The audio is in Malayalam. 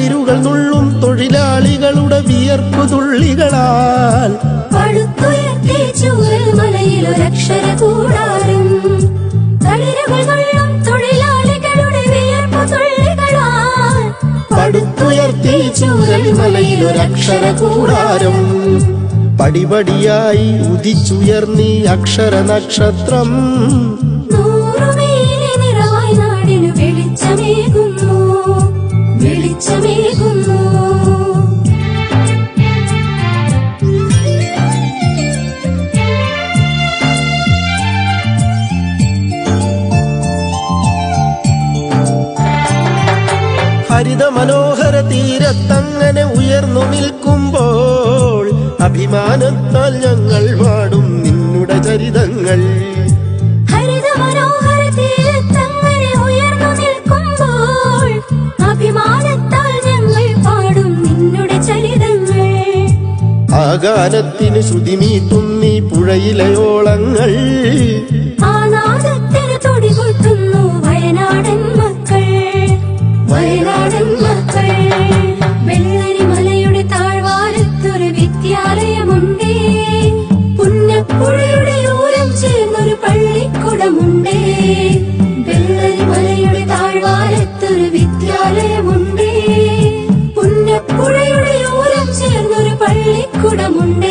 തളിരുകൾ നുള്ളും തൊഴിലാളികളുടെ വിയർപ്പു തുള്ളികളാൽ. പടുത്തുയർത്തി ചൂരൽ മലയിലൊരക്ഷര കൂടാരം പടിപടിയായി ഉദിച്ചുയർന്നീ അക്ഷര നക്ഷത്രം. ഹരിത മനോഹര തീരത്തങ്ങനെ ഉയർന്നു നിൽക്കുമ്പോൾ അഭിമാനത്താൽ ഞങ്ങൾ പാടും നിന്നുടെ ചരിതങ്ങൾ. ആകാരത്തിന് ശ്രുതിമീ ആകാലത്തിന് ശ്രുതിമീട്ടുന്നീ പുഴയിലെ ഓളങ്ങൾ. വിദ്യാലയമുണ്ടേ